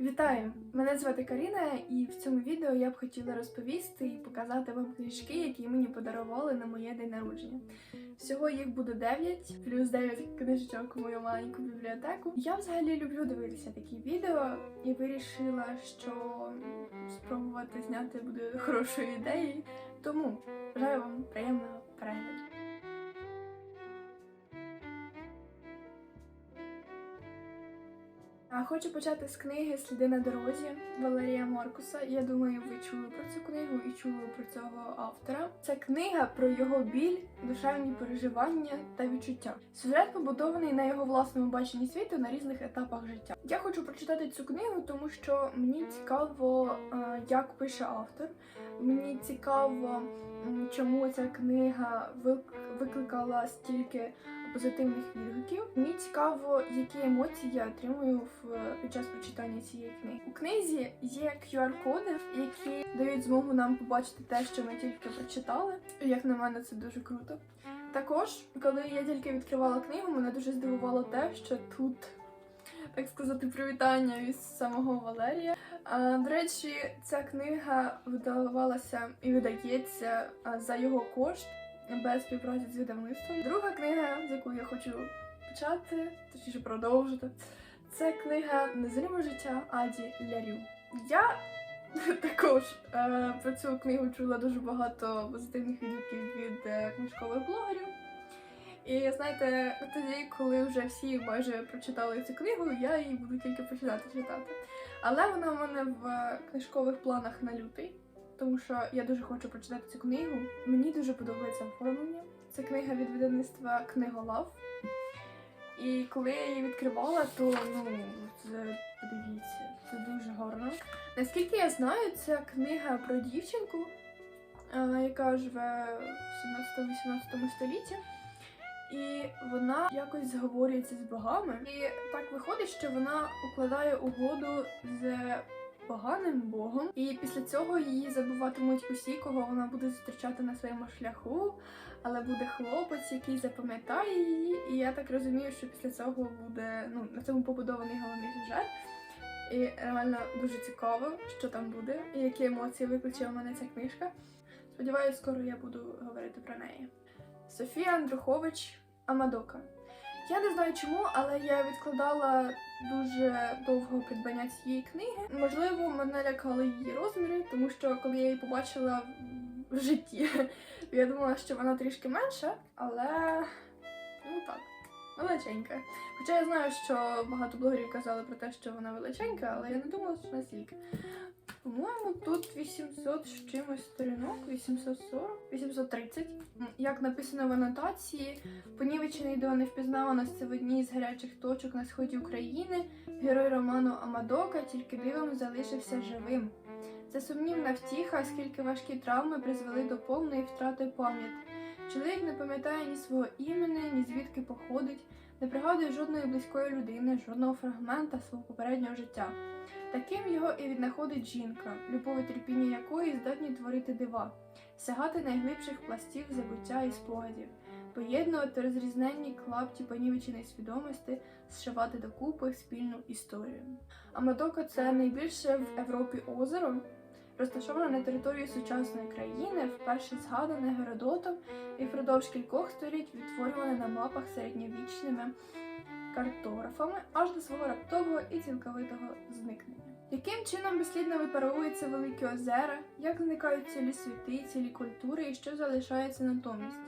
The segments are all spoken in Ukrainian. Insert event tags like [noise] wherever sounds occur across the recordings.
Вітаю! Мене звати Каріна, і в цьому відео я б хотіла розповісти і показати вам книжки, які мені подарували на моє день народження. Всього їх буде 9, плюс 9 книжечок у мою маленьку бібліотеку. Я взагалі люблю дивитися такі відео і вирішила, що спробувати зняти буде [laughs] хорошою ідеєю. Тому бажаю вам приємного перегляду. Хочу почати з книги Сліди на дорозі Валерія Моркуса. Я думаю, ви чули про цю книгу і чули про цього автора. Це книга про його біль, душевні переживання та відчуття. Сюжет побудований на його власному баченні світу на різних етапах життя. Я хочу прочитати цю книгу, тому що мені цікаво, е, як пише автор. Мені цікаво, чому ця книга вик- викликала стільки позитивних відгуків. Мені цікаво, які емоції я отримую в під час прочитання цієї книги. У книзі є QR-коди, які дають змогу нам побачити те, що ми тільки прочитали. Як на мене, це дуже круто. Також, коли я тільки відкривала книгу, мене дуже здивувало те, що тут. Так сказати, привітання від самого Валерія. А, до речі, ця книга видавалася і видається за його кошт без співпраці з видавництвом. Друга книга, з якою я хочу почати, точніше продовжити, це книга Незріме життя Аді Лярю. Я [laughs] також е, про цю книгу чула дуже багато позитивних відгуків від е, книжкових блогерів. І знаєте, тоді, коли вже всі майже прочитали цю книгу, я її буду тільки починати читати. Але вона в мене в книжкових планах на лютий тому що я дуже хочу прочитати цю книгу. Мені дуже подобається оформлення. Це книга від видавництва Книголав. І коли я її відкривала, то ну це подивіться, це дуже гарно. Наскільки я знаю, це книга про дівчинку, яка живе в 17-18 столітті. І вона якось зговорюється з богами. І так виходить, що вона укладає угоду з поганим богом, і після цього її забуватимуть усі, кого вона буде зустрічати на своєму шляху. Але буде хлопець, який запам'ятає її. І я так розумію, що після цього буде ну на цьому побудований головний сюжет. І реально дуже цікаво, що там буде, і які емоції викличе у мене ця книжка. Сподіваюсь, скоро я буду говорити про неї. Софія Андрухович Амадока. Я не знаю чому, але я відкладала дуже довго придбання цієї книги. Можливо, мене лякали її розміри, тому що коли я її побачила в житті, [laughs] я думала, що вона трішки менша, але ну так, величенька. Хоча я знаю, що багато блогерів казали про те, що вона величенька, але я не думала, що настільки. По-моєму, тут 800 з чимось сторінок, 840, 830. М, Як написано в анотації, понівечений до невпізнаваності в одній з гарячих точок на сході України, герой роману Амадока тільки дивом залишився живим. Це сумнівна втіха, оскільки важкі травми призвели до повної втрати пам'яті. Чоловік не пам'ятає ні свого імені, ні звідки походить, не пригадує жодної близької людини, жодного фрагмента свого попереднього життя. Таким його і віднаходить жінка, любов і терпіння якої здатні творити дива, сягати найглибших пластів забуття і спогадів, поєднувати розрізненні клапті понівеченої свідомості, зшивати докупи спільну історію. Амадока це найбільше в Європі озеро, розташоване на території сучасної країни, вперше згадане Геродотом і впродовж кількох століть відтворюване на мапах середньовічними картографами аж до свого раптового і цілковитого зникнення. Яким чином безслідно випаровуються великі озера, як зникають цілі світи, цілі культури і що залишається натомість?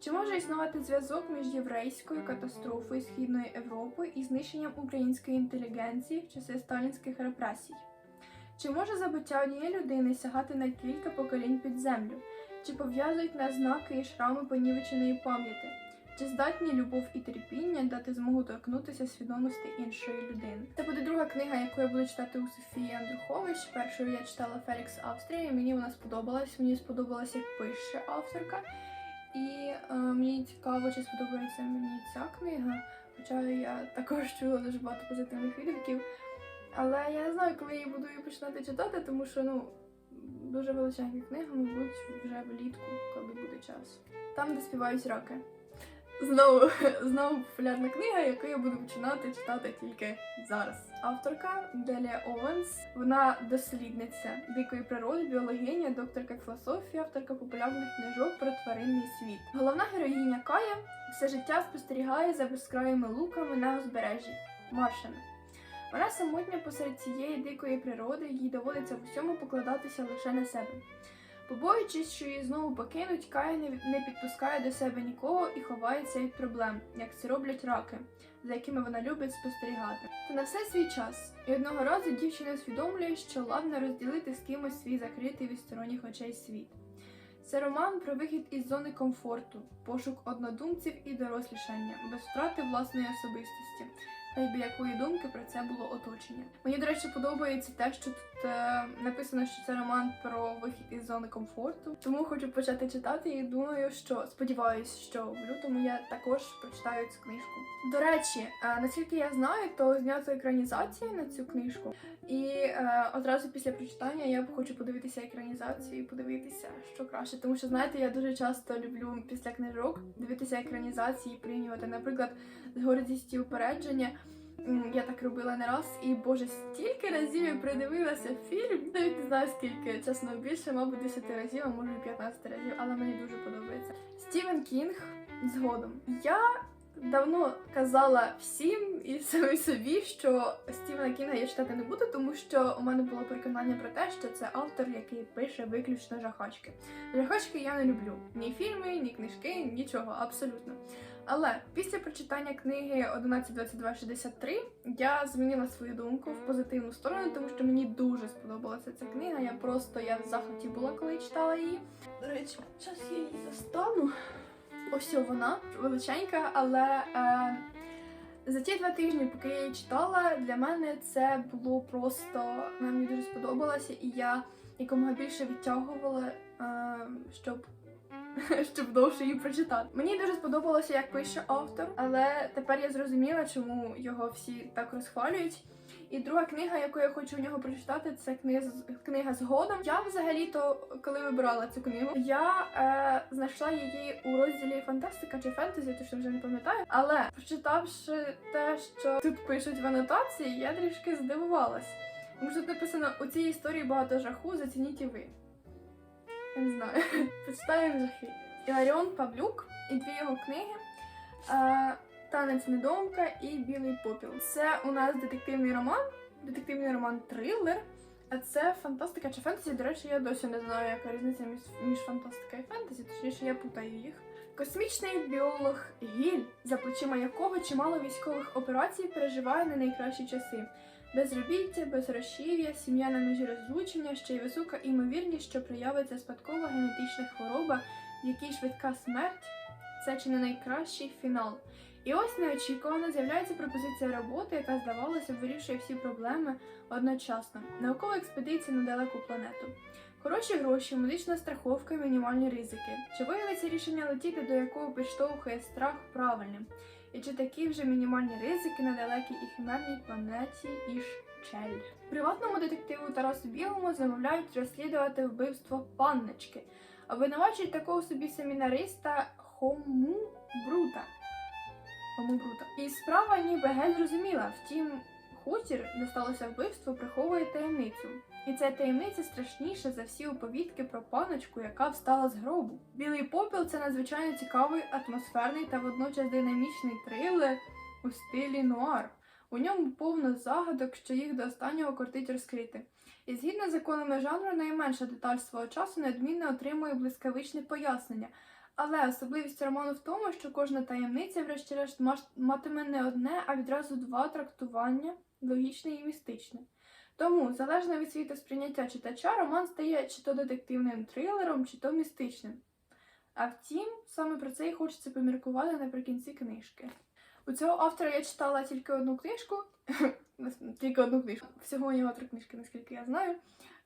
Чи може існувати зв'язок між єврейською катастрофою Східної Європи і знищенням української інтелігенції в часи сталінських репресій? Чи може забуття однієї людини сягати на кілька поколінь під землю? Чи пов'язують нас знаки і шрами понівеченої пам'яті? Чи здатні любов і терпіння дати змогу торкнутися свідомості іншої людини? Це буде друга книга, яку я буду читати у Софії Андрухович. Першою я читала Фелікс Австрія, і мені вона сподобалась. Мені сподобалась, як пише авторка. І е, мені цікаво, чи сподобається мені ця книга. Хоча я також чула дуже багато позитивних відгуків. Але я не знаю, коли її буду її починати читати, тому що ну дуже величезна книга, мабуть, вже влітку, коли буде час. Там, де співають раки. Знову, [laughs] знову популярна книга, яку я буду починати читати тільки зараз. Авторка Делія Овенс. Вона дослідниця дикої природи, біологиня, докторка філософії, авторка популярних книжок про тваринний світ. Головна героїня Кая все життя спостерігає за безкраїми луками на узбережжі Маршана. Вона самотня посеред цієї дикої природи, їй доводиться в усьому покладатися лише на себе. Побоюючись, що її знову покинуть, Кая не, підпускає до себе нікого і ховається від проблем, як це роблять раки, за якими вона любить спостерігати. Та на все свій час. І одного разу дівчина усвідомлює, що ладно розділити з кимось свій закритий від сторонніх очей світ. Це роман про вихід із зони комфорту, пошук однодумців і дорослішання, без втрати власної особистості, та й біля якої думки про це було оточення. Мені, до речі, подобається те, що тут написано, що це роман про вихід із зони комфорту. Тому хочу почати читати і думаю, що сподіваюся, що в лютому я також прочитаю цю книжку. До речі, е, наскільки я знаю, то знято екранізація на цю книжку. І е, одразу після прочитання я хочу подивитися екранізацію і подивитися, що краще. Тому що знаєте, я дуже часто люблю після книжок дивитися екранізації і порівнювати. Наприклад, з гордістю упередження. Я так робила не раз, і боже, стільки разів я придивилася фільм. Навіть не знаю скільки, чесно, більше, мабуть, 10 разів, а може і 15 разів, але мені дуже подобається. Стівен Кінг згодом. Я давно казала всім і [laughs] самі собі, що Стівена Кінга я читати не буду, тому що у мене було переконання про те, що це автор, який пише виключно жахачки. Жахачки я не люблю. Ні фільми, ні книжки, нічого, абсолютно. Але після прочитання книги 11.22.63 я змінила свою думку в позитивну сторону, тому що мені дуже сподобалася ця книга. Я просто я в захваті була, коли читала її. До речі, зараз я її застану. Ось вона величенька, але е, за ті два тижні, поки я її читала, для мене це було просто вона мені дуже сподобалася, і я якомога більше відтягувала, е, щоб [laughs] щоб довше її прочитати. Мені дуже сподобалося, як пише автор, але тепер я зрозуміла, чому його всі так розхвалюють. І друга книга, яку я хочу у нього прочитати, це книга, книга згодом. Я взагалі-то, коли вибирала цю книгу, я е, знайшла її у розділі фантастика чи фентезі, точно вже не пам'ятаю. Але прочитавши те, що тут пишуть в анотації, я трішки здивувалась. Тому що тут написано у цій історії багато жаху, зацініть і ви. Я не знаю. [laughs] Почитаємо жахи. Іларіон Павлюк і дві його книги. Танець недомка і Білий попіл. Це у нас детективний роман, детективний роман трилер. А це фантастика чи фентезі. До речі, я досі не знаю, яка різниця між, фантастикою і фентезі, точніше я путаю їх. Космічний біолог Гіль, за плечима якого чимало військових операцій переживає не найкращі часи. Безробіття, безгрошів'я, сім'я на межі розлучення, ще й висока імовірність, що проявиться спадкова генетична хвороба, в якій швидка смерть це чи не найкращий фінал. І ось неочікувано з'являється пропозиція роботи, яка, здавалося, вирішує всі проблеми одночасно. Наукова експедиція на далеку планету. Хороші гроші, медична страховка, мінімальні ризики. Чи виявиться рішення летіти, до якого підштовхує страх правильним? І чи такі вже мінімальні ризики на далекій і химерній планеті Ішчель? Приватному детективу Тарасу Білому замовляють розслідувати вбивство панночки, обвинувачують такого собі семінариста Хому Брута. Хому Брута. І справа ніби геть зрозуміла, втім, хутір, де сталося вбивство, приховує таємницю. І ця таємниця страшніша за всі оповідки про паночку, яка встала з гробу. Білий попіл це надзвичайно цікавий, атмосферний та водночас динамічний трилер у стилі нуар. У ньому повно загадок, що їх до останнього кортить розкрити. І згідно з законами жанру, найменша деталь свого часу неодмінно отримує блискавичне пояснення. Але особливість роману в тому, що кожна таємниця, врешті-решт, матиме не одне, а відразу два трактування логічне і містичне. Тому, залежно від світосприйняття читача, роман стає чи то детективним трилером, чи то містичним. А втім, саме про це і хочеться поміркувати наприкінці книжки. У цього автора я читала тільки одну книжку, [laughs] тільки одну книжку. Всього у нього три книжки, наскільки я знаю.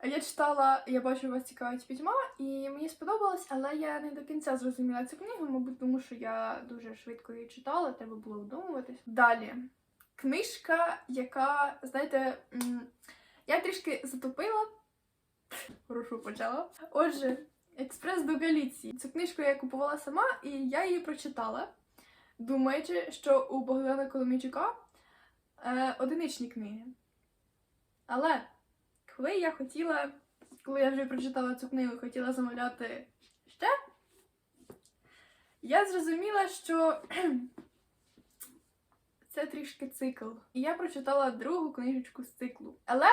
Я читала, я бачу, вас цікавить пітьма, і мені сподобалось, але я не до кінця зрозуміла цю книгу, мабуть, тому що я дуже швидко її читала, треба було вдумуватись. Далі. Книжка, яка, знаєте, я трішки затопила. Хорошо почала. Отже, Експрес до Галіції. Цю книжку я купувала сама, і я її прочитала. думаючи, що у Богдана Коломійчука е, одиничні книги. Але коли я хотіла, коли я вже прочитала цю книгу і хотіла замовляти ще, я зрозуміла, що [clears throat] це трішки цикл. І я прочитала другу книжечку з циклу. Але,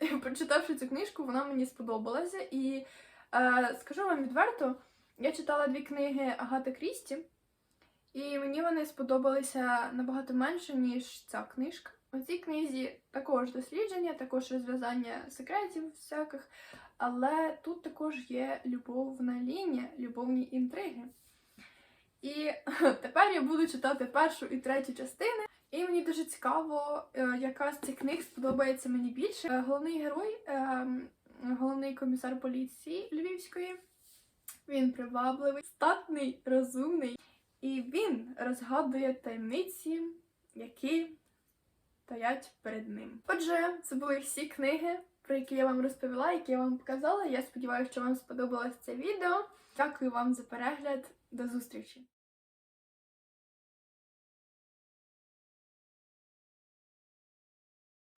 [laughs] прочитавши цю книжку, вона мені сподобалася. І е, скажу вам відверто, я читала дві книги Агати Крісті, і мені вони сподобалися набагато менше, ніж ця книжка. У цій книзі також дослідження, також розв'язання секретів всяких, але тут також є любовна лінія, любовні інтриги. І [laughs] тепер я буду читати першу і третю частини. І мені дуже цікаво, е, яка з цих книг сподобається мені більше. Е, Головний герой, е, головний комісар поліції Львівської. Він привабливий, статний, розумний, і він розгадує таємниці, які стоять перед ним. Отже, це були всі книги, про які я вам розповіла, які я вам показала. Я сподіваюся, що вам сподобалось це відео. Дякую вам за перегляд. До зустрічі!